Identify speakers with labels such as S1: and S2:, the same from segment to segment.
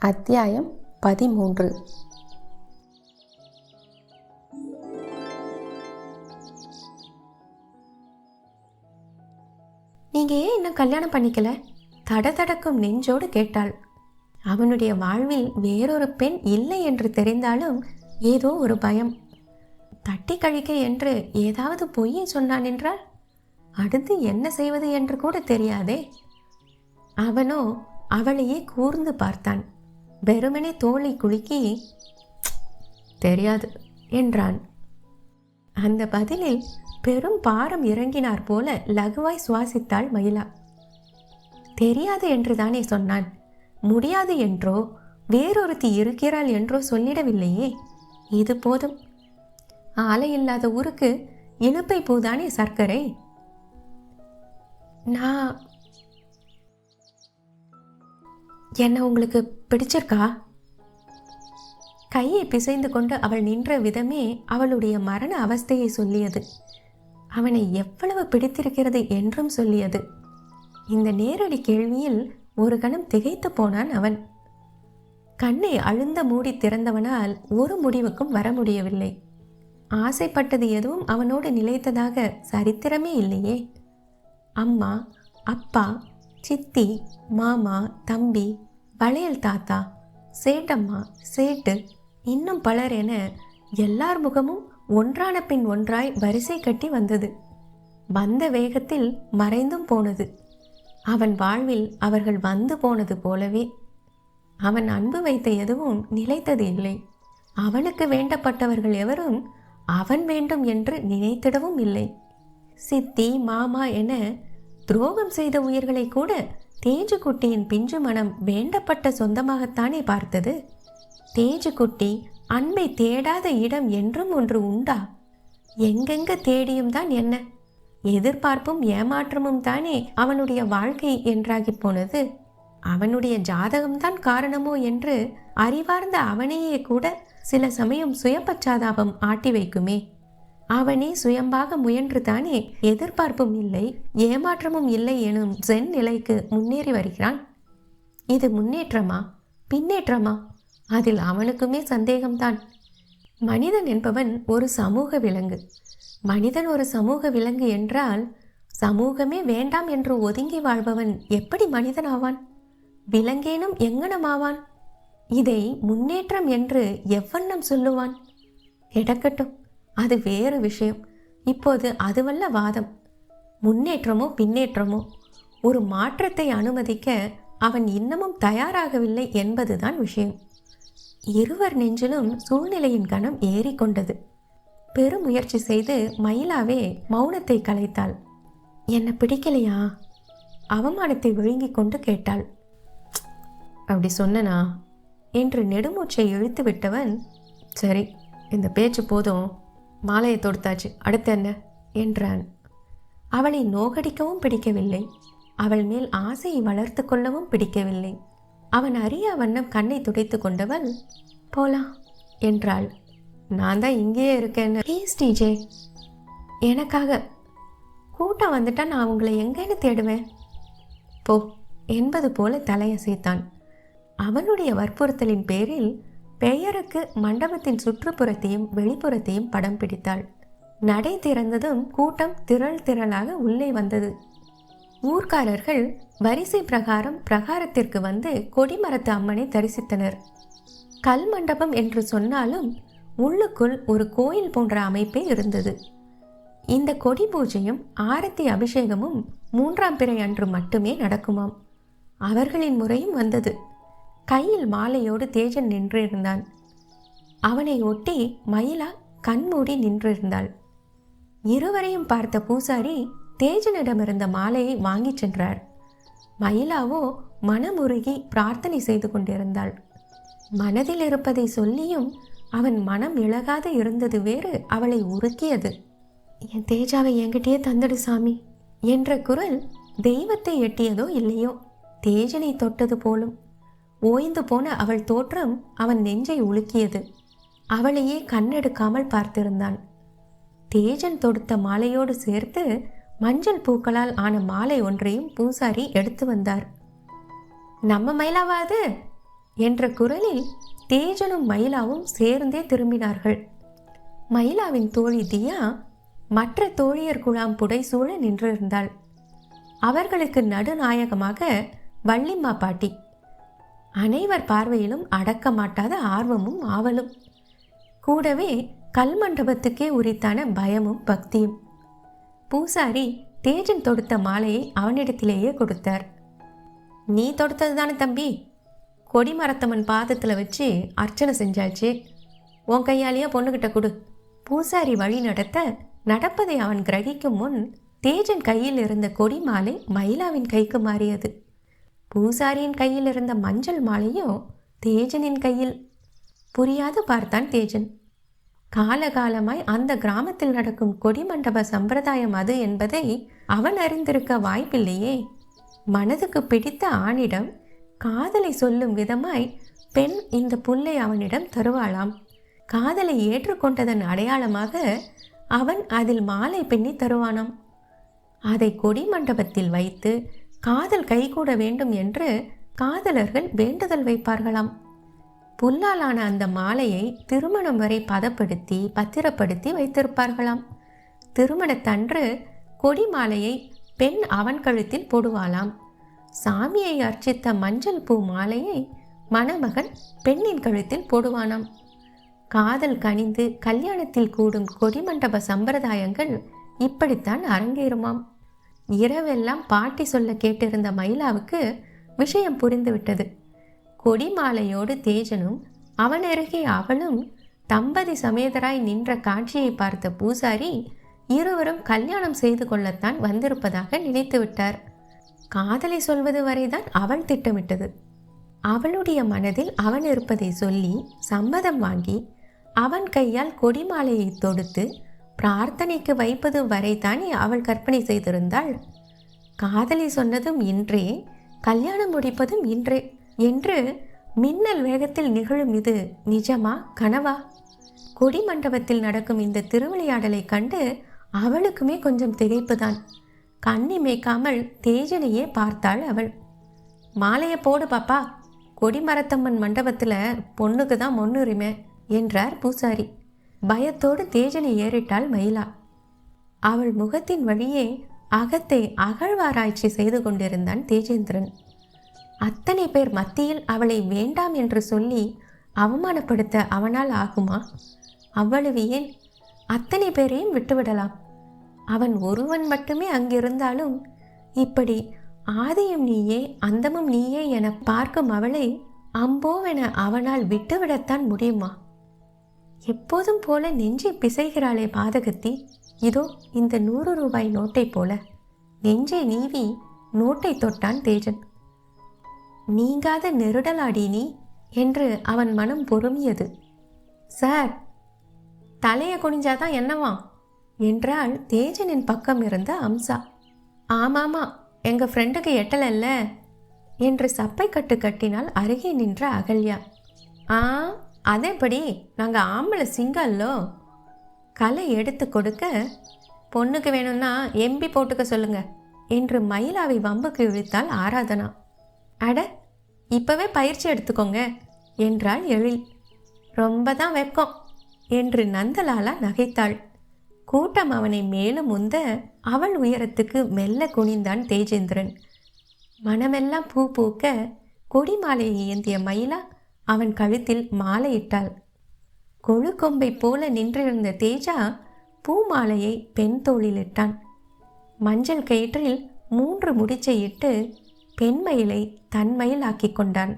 S1: அத்தியாயம் பதிமூன்று. நீங்க ஏன் இன்னும் கல்யாணம் பண்ணிக்கல? தட தடக்கும் நெஞ்சோடு கேட்டாள். அவனுடைய வாழ்வில் வேறொரு பெண் இல்லை என்று தெரிந்தாலும் ஏதோ ஒரு பயம். தட்டி கழிக்க என்று ஏதாவது பொய்யை சொன்னான் என்றால் அடுத்து என்ன செய்வது என்று கூட தெரியாதே. அவனோ அவளையே கூர்ந்து பார்த்தான். வெறுமனே தோலை குலுக்கி தெரியாது என்றான். அந்த பதிலில் பெரும் பாரம் இறங்கினார் போல லகுவாய் சுவாசித்தாள் மயிலா. தெரியாது என்று தானே சொன்னான். முடியாது என்றோ வேறொருத்தி இருக்கிறாள் என்றோ சொல்லிடவில்லையே. இது போதும். ஆலை இல்லாத ஊருக்கு இழுப்பை பூதானே சர்க்கரை? நான் என்ன உங்களுக்கு பிடிச்சிருக்கா? கையை பிசைந்து கொண்டு அவள் நின்ற விதமே அவளுடைய மரண அவஸ்தையை சொல்லியது. அவனை எவ்வளவு பிடித்திருக்கிறது என்றும் சொல்லியது. இந்த நேரடி கேள்வியில் ஒரு கணம் திகைத்து போனான் அவன். கண்ணை அழுந்த மூடி திறந்தவனால் ஒரு முடிவுக்கும் வர முடியவில்லை. ஆசைப்பட்டது எதுவும் அவனோடு நிலைத்ததாக சரித்திரமே இல்லையே. அம்மா அப்பா சித்தி மாமா தம்பி வளையல் தாத்தா சேட்டம்மா சேட்டு இன்னும் பலர் என எல்லார் முகமும் ஒன்றான பின் ஒன்றாய் வரிசை கட்டி வந்தது. வந்த வேகத்தில் மறைந்தும் போனது. அவன் வாழ்வில் அவர்கள் வந்து போனது போலவே. அவன் அன்பு வைத்த எதுவும் நிலைத்தது இல்லை. அவனுக்கு வேண்டப்பட்டவர்கள் எவரும் அவன் வேண்டும் என்று நினைத்திடவும் இல்லை. சித்தி மாமா என துரோகம் செய்த உயிர்களை கூட தேஜுக்குட்டியின் பிஞ்சு மனம் வேண்டப்பட்ட சொந்தமாகத்தானே பார்த்தது? தேஜுக்குட்டி அன்பை தேடாத இடம் என்றும் ஒன்று உண்டா? எங்கெங்க தேடியும் தான் என்ன? எதிர்பார்ப்பும் ஏமாற்றமும் தானே அவனுடைய வாழ்க்கை என்றாகி போனது. அவனுடைய ஜாதகம்தான் காரணமோ என்று அறிவார்ந்த அவனையே கூட சில சமயம் சுயபச்சாதாபம் ஆட்டி வைக்குமே. அவனே சுயம்பாக முயன்று தானே எதிர்பார்ப்பும் இல்லை ஏமாற்றமும் இல்லை எனும் சென் நிலைக்கு முன்னேறி வருகிறான். இது முன்னேற்றமா? பின்னேற்றமா? அதில் அவனுக்குமே சந்தேகம்தான். மனிதன் என்பவன் ஒரு சமூக விலங்கு. மனிதன் ஒரு சமூக விலங்கு என்றால் சமூகமே வேண்டாம் என்று ஒதுங்கி வாழ்பவன் எப்படி மனிதன் ஆவான் விலங்கேனும் எங்கனமாவான் இதை முன்னேற்றம் என்று எவ்வண்ணம் சொல்லுவான்? கிடக்கட்டும் அது வேறு விஷயம். இப்போது அதுவல்ல வாதம். முன்னேற்றமோ பின்னேற்றமோ ஒரு மாற்றத்தை அனுமதிக்க அவன் இன்னமும் தயாராகவில்லை என்பதுதான் விஷயம். இருவர் நெஞ்சிலும் சூழ்நிலையின் கணம் ஏறிக்கொண்டது பெருமுயற்சி செய்து மயிலாவே மௌனத்தை கலைத்தாள். என்ன பிடிக்கலையா? அவமானத்தை விழுங்கிக் கொண்டு கேட்டாள். அப்படி சொன்னனா? என்று நெடுமூச்சை இழுத்து விட்டவன் சரி இந்த பேச்சு போதும். மாலையை தொடுத்தாச்சு. அடுத்து என்ன? என்றான். அவளை நோகடிக்கவும் பிடிக்கவில்லை. அவள் மேல் ஆசையை வளர்த்து கொள்ளவும் பிடிக்கவில்லை. அவன் அறியா வண்ணம் கண்ணை துடைத்து கொண்டவள் போலாம் என்றாள். நான் தான் இங்கேயே இருக்கேன்னு ப்ளீஸ் டிஜே எனக்காக. கூட்டம் வந்துட்டா நான் உங்களை எங்கேன்னு தேடுவேன். போ என்பது போல தலையசைத்தான். அவனுடைய வற்புறுத்தலின் பேரில் பெயருக்கு மண்டபத்தின் சுற்றுப்புறத்தையும் வெளிப்புறத்தையும் படம் பிடித்தாள். நடை திறந்ததும் கூட்டம் திரள் திரளாக உள்ளே வந்தது. ஊர்க்காரர்கள் வரிசை பிரகாரம் பிரகாரத்திற்கு வந்து கொடிமரத்து அம்மனை தரிசித்தனர். கல் மண்டபம் என்று சொன்னாலும் உள்ளுக்குள் ஒரு கோயில் போன்ற அமைப்பே இருந்தது. இந்த கொடி பூஜையும் ஆரத்தி அபிஷேகமும் மூன்றாம் பிறை அன்று மட்டுமே நடக்குமாம். அவர்களின் முறையும் வந்தது. கையில் மாலையோடு தேஜன் நின்றிருந்தான். அவனை ஒட்டி மயிலா கண்மூடி நின்றிருந்தாள். இருவரையும் பார்த்த பூசாரி தேஜனிடமிருந்த மாலையை வாங்கிச் சென்றார். மயிலாவோ மனமுருகி பிரார்த்தனை செய்து கொண்டிருந்தாள். மனதில் இருப்பதை சொல்லியும் அவன் மனம் இழகாது இருந்தது வேறு அவளை உருக்கியது. என் தேஜாவை என்கிட்டயே தந்துடு சாமி என்ற குரல் தெய்வத்தை எட்டியதோ இல்லையோ தேஜனை தொட்டது போலும் ஓய்ந்து போன அவள் தோற்றம் அவன் நெஞ்சை உலுக்கியது. அவளையே கண்ணெடுக்காமல் பார்த்திருந்தான். தேஜன் தொடுத்த மாலையோடு சேர்த்து மஞ்சள் பூக்களால் ஆன மாலை ஒன்றையும் பூசாரி எடுத்து வந்தார். நம்ம மயிலாவாது என்ற குரலில் தேஜனும் மயிலாவும் சேர்ந்தே திரும்பினார்கள். மயிலாவின் தோழி தியா மற்ற தோழியர் குழாம் புடைசூழ நின்றிருந்தாள். அவர்களுக்கு நடுநாயகமாக வள்ளிம்மா பாட்டி அனைவர் பார்வையிலும் அடக்க மாட்டாத ஆர்வமும் ஆவலும். கூடவே கல் மண்டபத்துக்கே உரித்தான பயமும் பக்தியும். பூசாரி தேஜன் தொடுத்த மாலையை அவனிடத்திலேயே கொடுத்தார். நீ தொடுத்தது தானே தம்பி கொடிமரத்தம்மன் பாதத்தில் வச்சு அர்ச்சனை செஞ்சாச்சு. உன் கையாலேயே பொண்ணுகிட்ட கொடு. பூசாரி வழி நடத்த நடப்பதை அவன் கிரகிக்கும் முன் தேஜன் கையில் இருந்த கொடி மாலை மயிலாவின் கைக்கு மாறியது. பூசாரியின் கையில் இருந்த மஞ்சள் மாலையோ தேஜனின் கையில். புரியாது பார்த்தான் தேஜன். காலகாலமாய் அந்த கிராமத்தில் நடக்கும் கொடிமண்டப சம்பிரதாயம் அது என்பதை அவன் அறிந்திருக்க வாய்ப்பில்லையே. மனதுக்கு பிடித்த ஆணிடம் காதலை சொல்லும் விதமாய் பெண் இந்த புல்லை அவனிடம் தருவாளாம். காதலை ஏற்றுக்கொண்டதன் அடையாளமாக அவன் அதில் மாலை பின்னி தருவானாம். அதை கொடிமண்டபத்தில் வைத்து காதல் கைகூட வேண்டும் என்று காதலர்கள் வேண்டுதல் வைப்பார்களாம். புல்லாலான அந்த மாலையை திருமணம் வரை பதப்படுத்தி பத்திரப்படுத்தி வைத்திருப்பார்களாம். திருமணத்தன்று கொடி மாலையை பெண் அவன் கழுத்தில் போடுவாளாம். சாமியை அர்ச்சித்த மஞ்சள் பூ மாலையை மணமகன் பெண்ணின் கழுத்தில் போடுவானாம். காதல் கனிந்து கல்யாணத்தில் கூடும் கொடிமண்டப சம்பிரதாயங்கள் இப்படித்தான் அரங்கேறுமாம். இரவெல்லாம் பாட்டி சொல்ல கேட்டிருந்த மயிலாவுக்கு விஷயம் புரிந்துவிட்டது. கொடி மாலையோடு தேஜனும் அவனருகே அவளும் தம்பதி சமேதராய் நின்ற காட்சியை பார்த்த பூசாரி இருவரும் கல்யாணம் செய்து கொள்ளத்தான் வந்திருப்பதாக நினைத்து விட்டார். காதலை சொல்வது வரைதான் அவள் திட்டமிட்டது. அவளுடைய மனதில் அவன் இருப்பதை சொல்லி சம்மதம் வாங்கி அவன் கையால் கொடிமாலையை தொடுத்து பிரார்த்தனைக்கு வைப்பது வரைதானே அவள் கற்பனை செய்திருந்தாள். காதலி சொன்னதும் இன்றே கல்யாணம் முடிப்பதும் இன்றே என்று மின்னல் வேகத்தில் நிகழும் இது நிஜமா கனவா? கொடி மண்டபத்தில் நடக்கும் இந்த திருவிளையாடலை கண்டு அவளுக்குமே கொஞ்சம் திகைப்புதான். கண்ணி மேய்க்காமல் தேஜனையே பார்த்தாள் அவள். மாலையை போடு பாப்பா கொடிமரத்தம்மன் மண்டபத்தில் பொண்ணுக்கு தான் முன்னுரிமை என்றார் பூசாரி. பயத்தோடு தேஜனை ஏறிட்டாள் மயிலா. அவள் முகத்தின் வழியே அகத்தை அகழ்வாராய்ச்சி செய்து கொண்டிருந்தான் தேஜேந்திரன். அத்தனை பேர் மத்தியில் அவளை வேண்டாம் என்று சொல்லி அவமானப்படுத்த அவனால் ஆகுமா? அவ்வளவு ஏன்? அத்தனை பேரையும் விட்டுவிடலாம். அவன் ஒருவன் மட்டுமே அங்கிருந்தாலும் இப்படி ஆதியும் நீயே அந்தமும் நீயே என பார்க்கும் அவளை அம்போவென அவனால் விட்டுவிடத்தான் முடியுமா? எப்போதும் போல நெஞ்சை பிசைகிறாளே பாதகத்தி இதோ இந்த நூறு ரூபாய் நோட்டை போல. நெஞ்சை நீவி நோட்டை தொட்டான் தேஜன். நீங்காத நெருடலாடி நீ என்று அவன் மனம் பொறுமியது. சார் தலையை குனிஞ்சாதான் என்னவா? என்றால் தேஜனின் பக்கம் இருந்த அம்சா. ஆமாமா எங்கள் ஃப்ரெண்டுக்கு எட்டலல்ல என்று சப்பை கட்டு கட்டினால் அருகே நின்ற அகல்யா. ஆ அதேபடி நாங்கள் ஆம்பளை சிங்கல்லோ கலை எடுத்து கொடுக்க பொண்ணுக்கு வேணும்னா எம்பி போட்டுக்க சொல்லுங்க என்று மயிலாவை வம்புக்கு இழுத்தாள் ஆராதனா. அட இப்போவே பயிற்சி எடுத்துக்கோங்க என்றாள் எழில். ரொம்ப தான் வெக்கம் என்று நந்தலாலா நகைத்தாள். கூட்டம் அவனை மேலும் உந்த அவள் உயரத்துக்கு மெல்ல குனிந்தான் தேஜேந்திரன். மனமெல்லாம் பூ பூக்க கொடி மாலையை ஏந்திய மயிலா அவன் கழுத்தில் மாலையிட்டாள். கொழு கொம்பை போல நின்றிருந்த தேஜா பூமாலையை பெண் தோளிலிட்டான் மஞ்சள் கயிற்றில் மூன்று முடிச்சை இட்டு பெண்மயிலை தன்மயில் ஆக்கி கொண்டான்.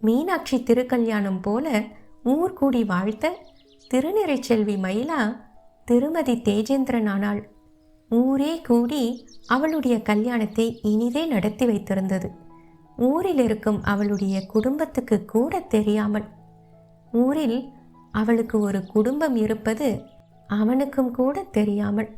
S1: மீனாட்சி திருக்கல்யாணம் போல ஊர் கூடி வாழ்த்த திருநிறை செல்வி மயிலா திருமதி தேஜேந்திரன் ஆனாள் ஊரே கூடி அவளுடைய கல்யாணத்தை இனிதே நடத்தி வைத்திருந்தது. ஊரில் இருக்கும் அவளுடைய குடும்பத்துக்கு கூட தெரியாமல். ஊரில் அவளுக்கு ஒரு குடும்பம் இருப்பது அவனுக்கும் கூட தெரியாமல்.